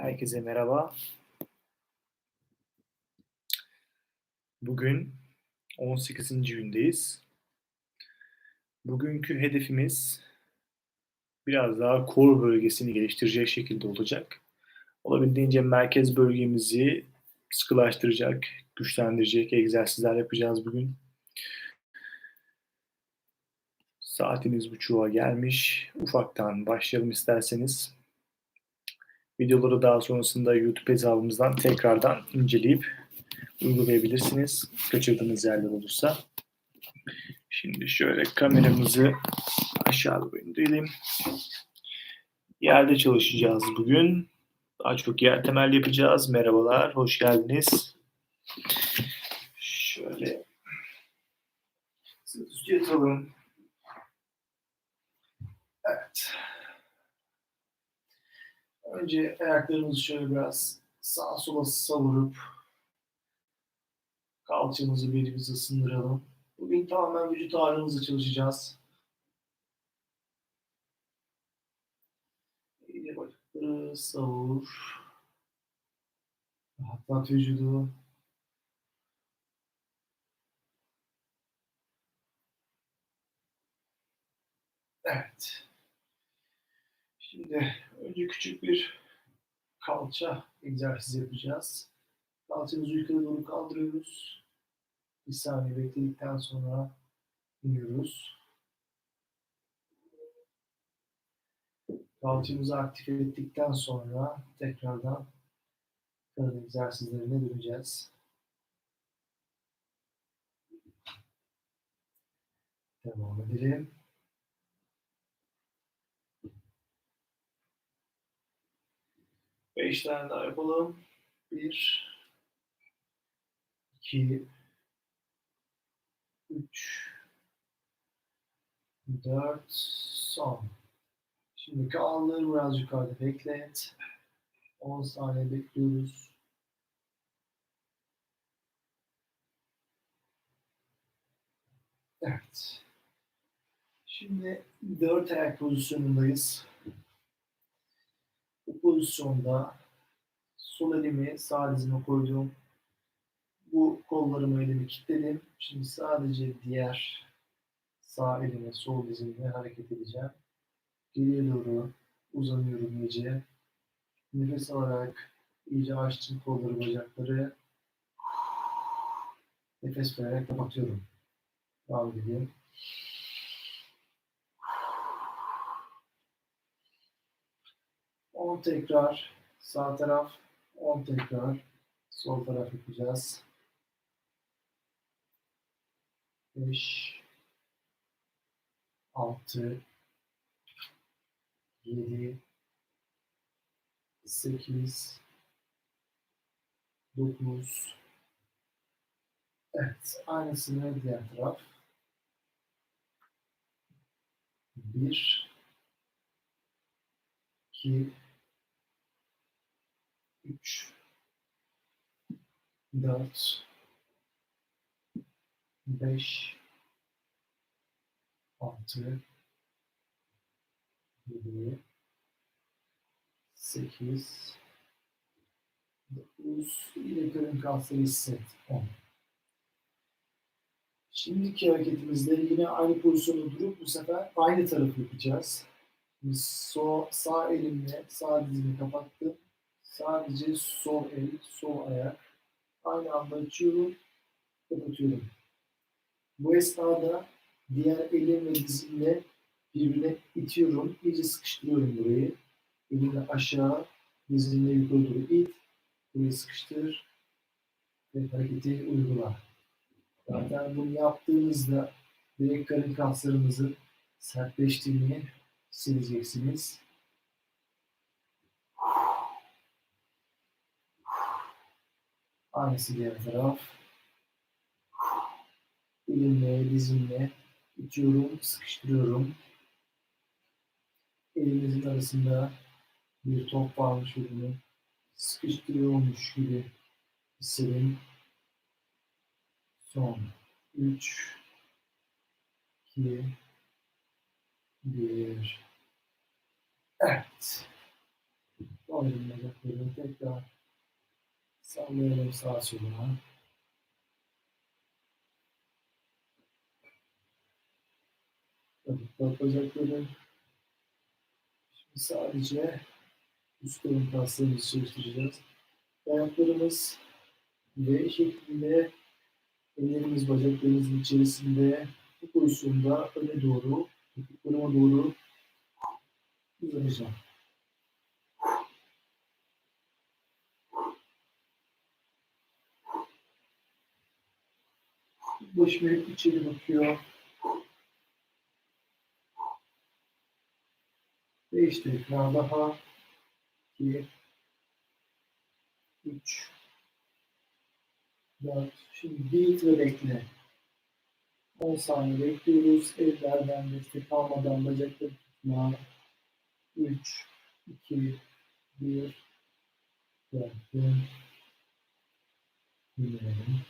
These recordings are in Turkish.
Herkese merhaba. Bugün 18. gündeyiz. Bugünkü hedefimiz biraz daha kor bölgesini geliştirecek şekilde olacak. Olabildiğince merkez bölgemizi sıkılaştıracak, güçlendirecek egzersizler yapacağız bugün. Saatimiz buçuğa gelmiş. Ufaktan başlayalım isterseniz. Videoları daha sonrasında YouTube hesabımızdan tekrardan inceleyip uygulayabilirsiniz. Kaçırdığınız yerler olursa. Şimdi şöyle kameramızı aşağı doğru indirelim. Yerde çalışacağız bugün. Daha çok yer temel yapacağız. Merhabalar, hoş geldiniz. Şöyle sırt üstü yatalım. Evet. Önce ayaklarımızı şöyle biraz sağa sola savurup kalçamızı belimizi ısındıralım. Bugün tamamen vücut ağırlığımızla çalışacağız. İyice bacakları savur. Rahatlat vücudu. Evet. Şimdi önce küçük bir kalça egzersizi yapacağız. Kalçamızı yukarı doğru kaldırıyoruz. Bir saniye bekledikten sonra iniyoruz. Kalçamızı aktif ettikten sonra tekrardan karın egzersizlerine döneceğiz. Devam edelim. Beş tane daha yapalım. Bir, iki, üç, dört, son. Şimdi kaldır biraz yukarıda beklet. 10 saniye bekliyoruz. Evet. Şimdi dört ayak pozisyonundayız bu pozisyonda sol elimi sağ dizime koydum. Bu kollarımı elimi kilitledim. Şimdi sadece diğer sağ elime, sol dizimle hareket edeceğim. Geriye doğru uzanıyorum iyice. Nefes alarak iyice açtım kolları, bacakları. Nefes vererek kapatıyorum. Devam edeyim. 10 tekrar. Sağ taraf, 10 tekrar. Sol taraf yapacağız. 5 6 7 8 9 Evet, aynısını diğer taraf. 1 2 üç, dört, beş, altı, yedi, sekiz, dokuz, yine karın kasları hisset. On. Şimdiki hareketimizde yine aynı pozisyonda durup bu sefer aynı tarafı yapacağız. Şimdi so, sağ elimle sağ dizimi kapattım. Sadece sol el, sol ayak. Aynı anda açıyorum, kapatıyorum. Bu esnada diğer elim ve dizimle birbirine itiyorum. İyice sıkıştırıyorum burayı. Elimle aşağı, dizimle yukarı doğru it. Burayı sıkıştır ve hareketi uygula. Zaten bunu yaptığınızda direkt karın kaslarımızın sertleştiğini hissedeceksiniz. Aynısı diğer taraf. Elimle, dizimle itiyorum, sıkıştırıyorum. Elimizin arasında bir top varmış bunu sıkıştırıyormuş gibi hissedin. Son 3 2 1 Evet. Bağlayalım bacaklarını tekrar. Sallayalım sağa sola. Bak bacakları. Şimdi sadece üst karın kaslarımızı çalıştıracağız. Ayaklarımız V şeklinde ellerimiz bacaklarımızın içerisinde bu pozisyonda öne doğru, topuklarıma doğru uzanacağım. Hep içeri bakıyor. Beş tekrar daha. İki. Üç. Dört. Şimdi bir ve bekle. 10 saniye bekliyoruz. Ellerden destek almadan bacakları tutma. 3, 2, 1. Bıraktım. Dinleyelim.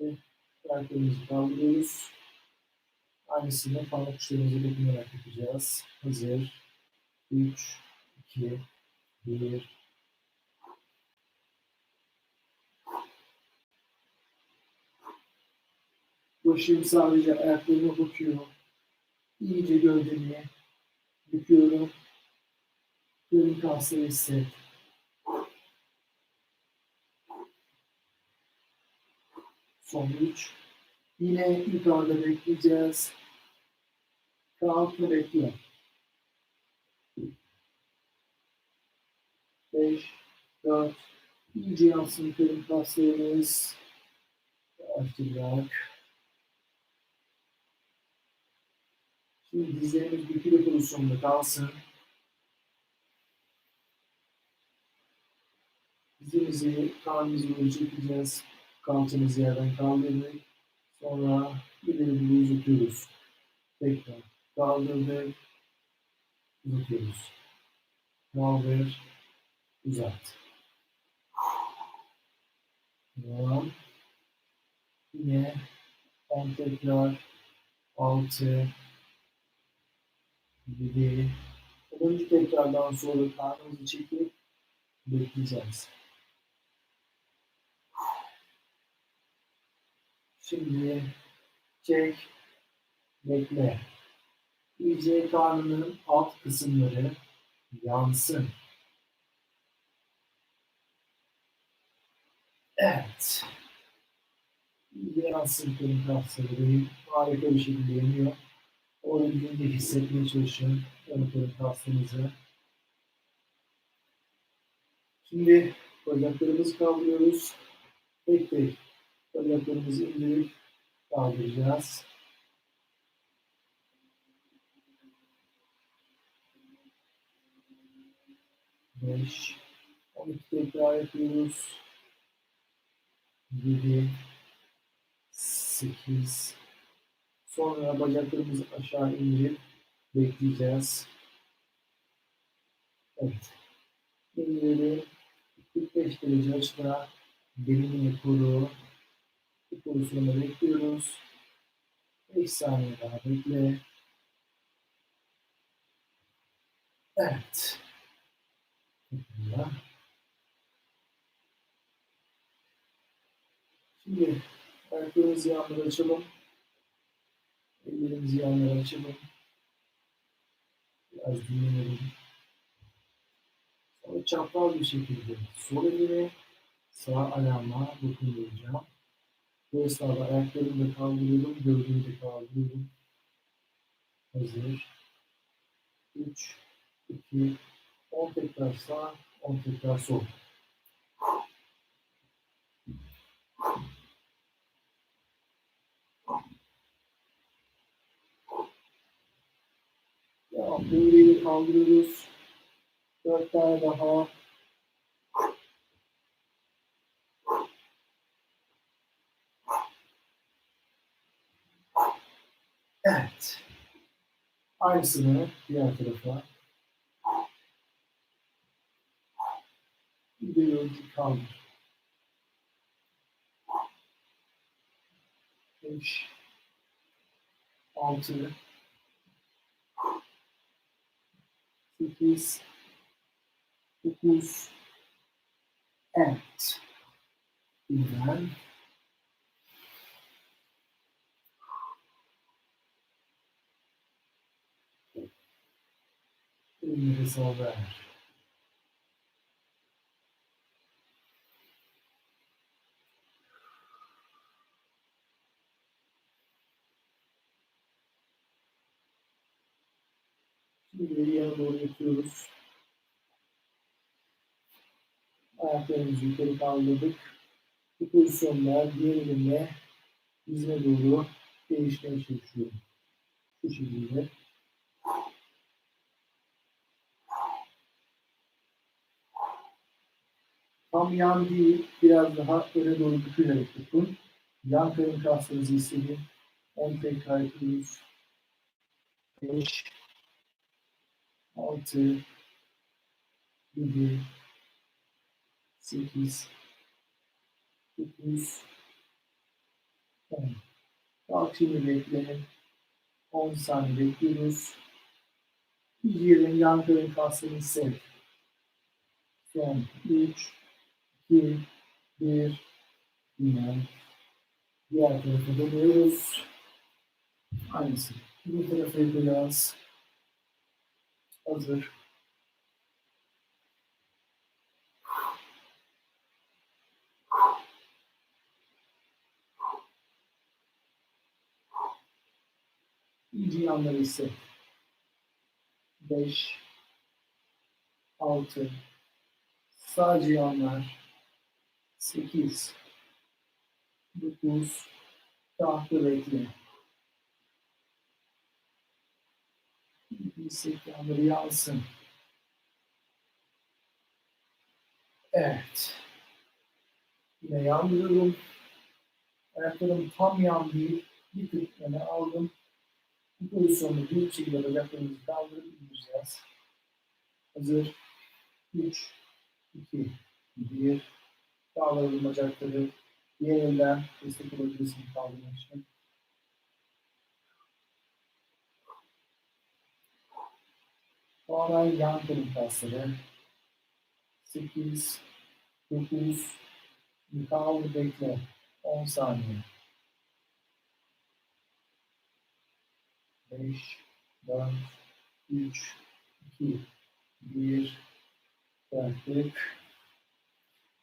Şimdi ayaklarımızı kaldırıyoruz. Aynısını parmak uçlarımıza dokunarak yapacağız. Hazır. 3, 2, 1. Başım sadece ayaklarıma bakıyor. İyice gövdemi büküyorum. Karın kasları hisset. Son 3. Yine yukarıda bekleyeceğiz. Kalkma bekle. 5, 4, iyice yansın karın kaslarımız. Yavaşça bırak. Şimdi dizlerimiz bükülü pozisyonda kalsın. Dizimizi karnımızı doğru çekeceğiz. Kalçamızı yerden kaldırdık. Sonra ileri uzatıyoruz. Tekrar kaldırdık. Uzatıyoruz. Kaldır. Uzat. Devam. Yine 10 tekrar. 6 7 10. tekrardan sonra karnımızı çekip bekleyeceğiz. Şimdi çek, bekle. İyice karnının alt kısımları yansın. Evet. İyice yansın karın kasları. Harika bir şekilde yanıyor. Olabildiğince hissetmeye çalışın ön karın kaslarınızı. Şimdi bacaklarımızı kaldırıyoruz. Tek tek bacaklarımızı indirip kaldıracağız. Beş, on iki tekrar yapıyoruz. Yedi, sekiz. Sonra bacaklarımızı aşağı indirip bekleyeceğiz. Evet. İndirelim. 45 derece açıda belini koru. Bu pozisyonda bekliyoruz. 5 saniye daha bekle. Evet. Şimdi ayaklarımızı yanlara açalım. Ellerimizi yanlara açalım. Biraz dinlenelim. Sonra çapraz bir şekilde sol elimi sağ ayağıma dokunduracağım. Bu esnada ayaklarımı da kaldırıyorum, gövdemi de kaldırıyorum. Hazır. 3, 2, 10 tekrar sağ, 10 tekrar sol. Devam. Dövreyi kaldırıyoruz. Dört tane daha. Evet. Aynısını diğer tarafa. Bir de önce kaldır. 5 6 8 9 Evet. Güzel. Nefes al ver. Şimdi yana doğru yatıyoruz. Ayaklarımızı yukarı kaldırdık. Bu pozisyonda diğer elimle dizime doğru değişmeye çalışıyorum. Bu şekilde. Tam yan değil, biraz daha öne doğru bükülerek tutun. Yan karın kaslarınızı hissedin. 10 tekrar yapıyoruz. 5 6 7 8 9 10 Kalk şimdi bekleyin. 10 saniye bekliyoruz. Bir yerin yan karın kaslarını hisset. Son 3 2 1 Yine diğer tarafa dönüyoruz. Aynısı. Bu tarafa yapacağız. Hazır. İyice yanları hisset. 5 6 Sadece yanlar. 8 9 Tahta bekle. Hisset yanları yansın. Evet. Yine yandırıyorum. Ayaklarım tam yan değil. Bir tık öne aldım. Bu pozisyonda büyük şekilde bacaklarımızı kaldırıp indireceğiz. Hazır. 3, 2, 1. Kaldıralım bacakları. Diğer elden destek olabilirsiniz kaldırmak için. Sonra yan karın kasları. 8, 9, Kaldır bekle. 10 saniye. 5, 4, 3, 2, 1. Bıraktık.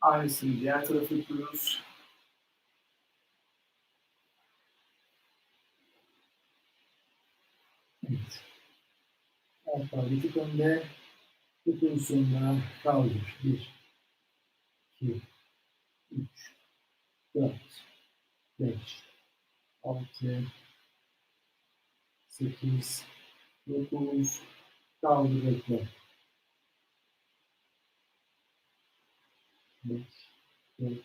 Aynısını diğer tarafa yapıyoruz. Evet. Ayaklar bir tık önde. Bu pozisyonda kaldır. 1, 2, 3, 4, 5, 6, 8, 9, kaldır bekle. 5, 4,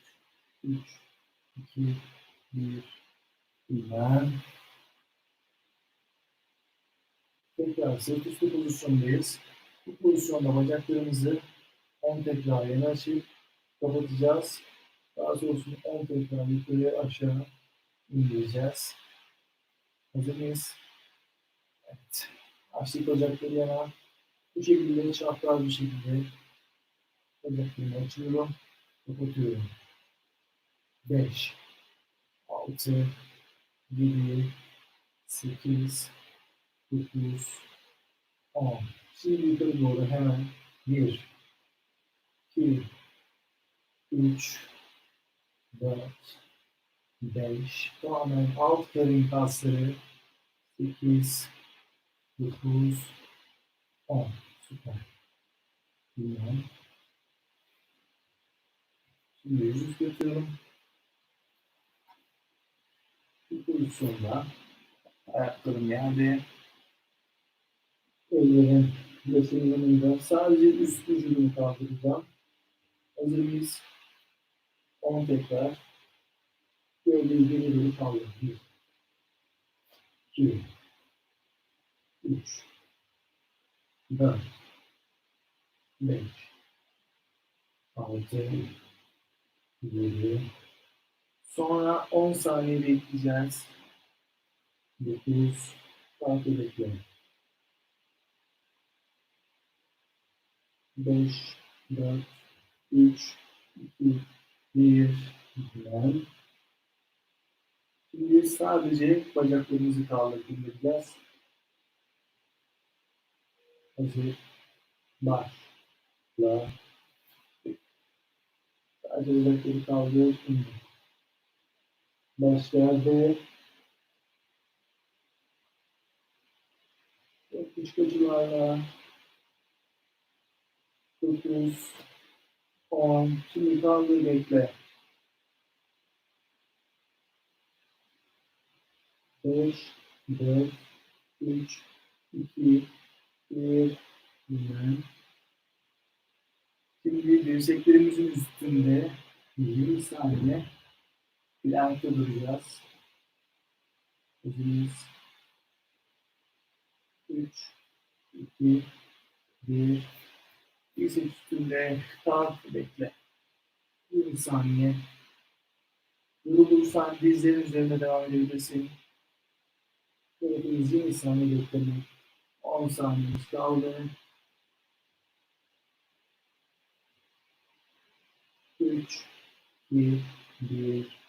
3, 2, 1, güzel. Tekrar sırt üstü pozisyondayız. Bu pozisyonda bacaklarımızı 10 tekrar yana açıp kapatacağız. Daha sonrasında 10 tekrar yukarı aşağı indireceğiz. Hazır mıyız? Evet. Açtık bacakları yana. Bu şekilde çapraz bir şekilde bacaklarımı açıyorum. Kapatıyorum. 5 6 7 8 9 10 Şimdi yukarı doğru hemen 1 2 3 4 5 tamamen alt karın kasları 8 9 10 süper Bilmem. Şimdi yüzü götürüyorum. Bu pozisyonda ayaklarım yerde ellerim başımın yanında sadece üst vücudumu kaldıracağım. Hazır mıyız? 10 tekrar. Gövdeyi geri doğru kaldır. 1 2 3 4 5 6 7 Sonra 10 saniye bekleyeceğiz. 9 saat bekle. 5 4 3 2 1 Güzel. Şimdi sadece bacaklarımızı kaldıracağız. Hazır. Başla. Sadece bacakları kaldır. indir. Başla ve Yetmiş civarla 9 10 Şimdi kaldır bekle. 5 4 3 2 1 Dinlen. Şimdi dirseklerimizin üstünde 20 saniye plankta duracağız. Hazırız. 3 2 1 Dirsek üstünde kalk bekle. 20 saniye. Yorulursan dizlerin üzerine devam edebilirsin. Böyle 20 saniye beklemek. 10 saniyemiz kaldı. 3 2 1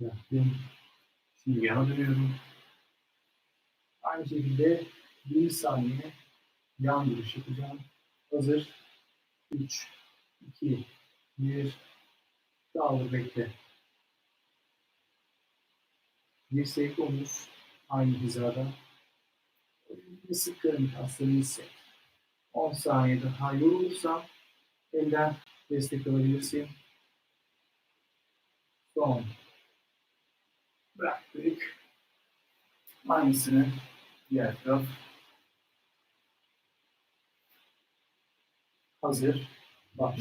Yaptım. Şimdi yana dönüyorum. Aynı şekilde 1 saniye yan duruş yapacağım. Hazır. 3 2 1 Kaldır bekle. Dirsek omuz aynı hizada. Bir sık karın kaslarını hisset. 10 saniye daha yorulursan elden destek alabilirsin. Son. Bıraktık. Aynısını diğer taraf. Hazır. Baş.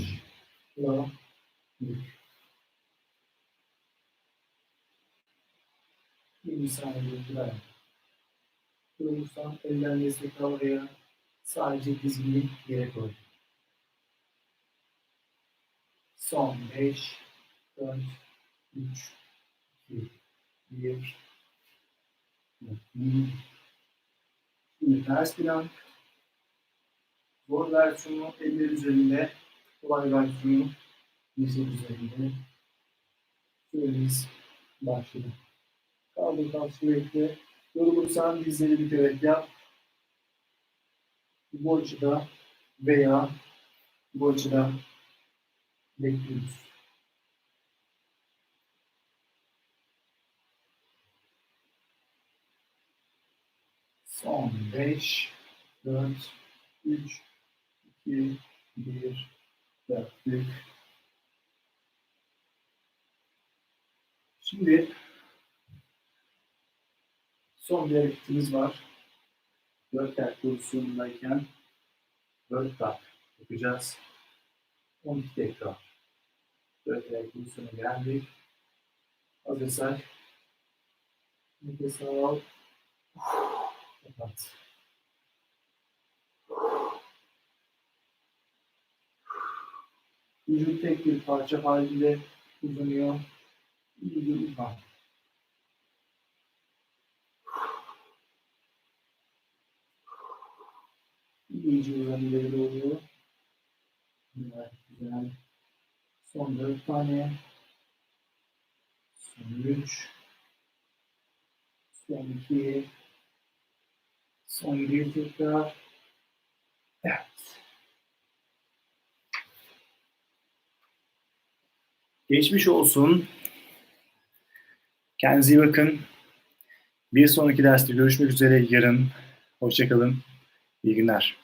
La. Yük. 20 saniye bırak. Durursan elden destek al veya sadece dizgini yere koy. Son 5, 4, 3, 2, 1. Şimdi ters plank. Zor versiyonu eller üzerinde, kolay versiyonu dirsek üzerinde. Süremiz başladı. Kaldır kalk sürekli. Yorulursan dizleri bükerek yap. Bu açıda veya bu açıda bekliyoruz. Son 5, 4, 3, 2, 1, yaptık. Şimdi son bir hareketimiz var. Dört tel pozisyonundayken dört kat yapacağız. 12 tekrar. Dört tel pozisyona geldik. Hazırsak nefes al. Kapat. Vücut tek bir parça halinde uzanıyor. İyice uzan. İyice uzan ileri doğru. Evet, güzel. Son dört tane. Son üç. Son iki. Son bir tekrar. Evet. Geçmiş olsun. Kendinize iyi bakın. Bir sonraki derste görüşmek üzere yarın. Hoşçakalın. İyi günler.